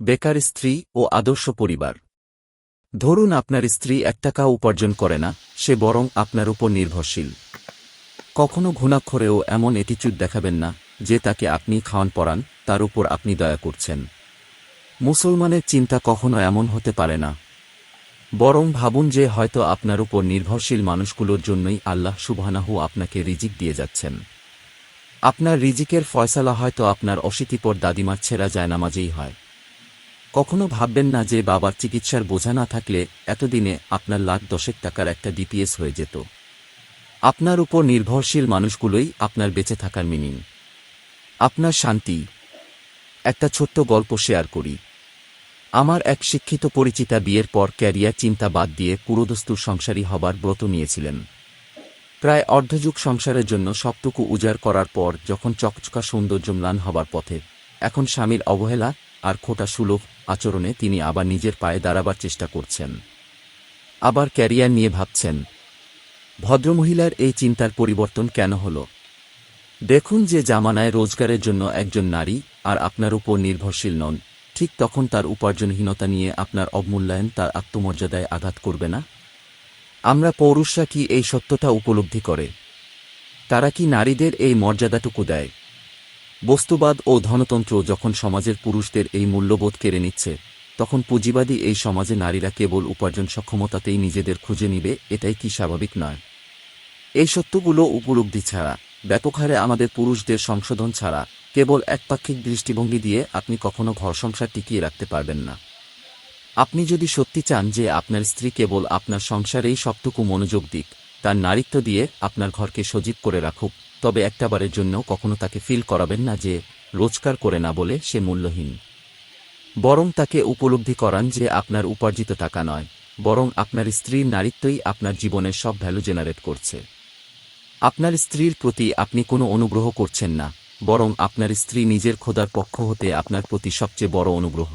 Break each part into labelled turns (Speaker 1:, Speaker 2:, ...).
Speaker 1: বেকার স্ত্রী ও আদর্শ পরিবার। ধরুন আপনার স্ত্রী এক টাকাও উপার্জন করে না, সে বরং আপনার উপর নির্ভরশীল। কখনো ঘুণাক্ষরেও এমন এটিচুড দেখাবেন না, যে তাকে আপনি খাওয়ান পড়ান তার উপর আপনি দয়া করছেন। মুসলমানের চিন্তা কখনো এমন হতে পারে না। বরং ভাবুন যে হয়তো আপনার উপর নির্ভরশীল মানুষগুলোর জন্যই আল্লাহ সুবহানাহু আপনাকে রিজিক দিয়ে যাচ্ছেন। আপনার রিজিকের ফয়সালা হয়তো আপনার অশীতিপর দাদিমার ছেঁড়া জায়নামাজেই হয়। কখনো ভাববেন না যে বাবার চিকিৎসার বোঝা না থাকলে এতদিনে আপনার লাখ দশেক টাকার একটা ডিপিএস হয়ে যেত। আপনার উপর নির্ভরশীল মানুষগুলোই আপনার বেঁচে থাকার মিনিং। আপনার শান্তি। একটা ছোট্ট গল্প শেয়ার করি। আমার এক শিক্ষিত পরিচিতা বিয়ের পর ক্যারিয়ার চিন্তা বাদ দিয়ে পুরোদস্তুর সংসারী হবার ব্রত নিয়েছিলেন। প্রায় অর্ধযুগ সংসারের জন্য সবটুকু উজাড় করার পর যখন চকচকা সৌন্দর্য ম্লান হবার পথে, এখন স্বামীর অবহেলা আর খোটা সুলভ আচরণে তিনি আবার নিজের পায়ে দাঁড়াবার চেষ্টা করছেন। আবার ক্যারিয়ার নিয়ে ভাবছেন, ভদ্রমহিলার এই চিন্তার পরিবর্তন কেন হল? দেখুন যে জামানায় রোজগারের জন্য একজন নারী আর আপনার উপর নির্ভরশীল নন, ঠিক তখন তার উপার্জনহীনতা নিয়ে আপনার অবমূল্যায়ন তার আত্মমর্যাদায় আঘাত করবে না? আমরা পৌরুষরা কি এই সত্যটা উপলব্ধি করে? তারা কি নারীদের এই মর্যাদাটুকু দেয়? বস্তুবাদ ও ধনতন্ত্র যখন সমাজের পুরুষদের এই মূল্যবোধ কেড়ে নিচ্ছে, তখন পুঁজিবাদী এই সমাজে নারীরা কেবল উপার্জন সক্ষমতাতেই নিজেদের খুঁজে নিবে, এটাই কি স্বাভাবিক নয়? এই সত্যগুলো উপলব্ধি ছাড়া, ব্যাপক হারে আমাদের পুরুষদের সংশোধন ছাড়া, কেবল একপাক্ষিক দৃষ্টিভঙ্গি দিয়ে আপনি কখনো ঘর সংসার টিকিয়ে রাখতে পারবেন না। আপনি যদি সত্যি চান যে আপনার স্ত্রী কেবল আপনার সংসারেই সবটুকু মনোযোগ দিক তার নারীত্ব দিয়ে আপনার ঘরকে সজীব করে রাখুক, তবে একটাবারের জন্য কখনো তাকে ফিল করাবেন না যে রোজগার করে না বলে সে মূল্যহীন। বরং তাকে উপলব্ধি করান যে আপনার উপার্জিত টাকা নয়, বরং আপনার স্ত্রীর নারীত্বই আপনার জীবনের সব ভ্যালু জেনারেট করছে। আপনার স্ত্রীর প্রতি আপনি কোনো অনুগ্রহ করছেন না, বরং আপনার স্ত্রী নিজের খোদার পক্ষ হতে আপনার প্রতি সবচেয়ে বড় অনুগ্রহ।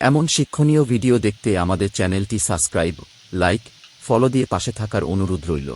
Speaker 1: এমন শিক্ষণীয় ভিডিও দেখতে আমাদের চ্যানেলটি সাবস্ক্রাইব লাইক ফলো দিয়ে পাশে থাকার অনুরোধ রইল।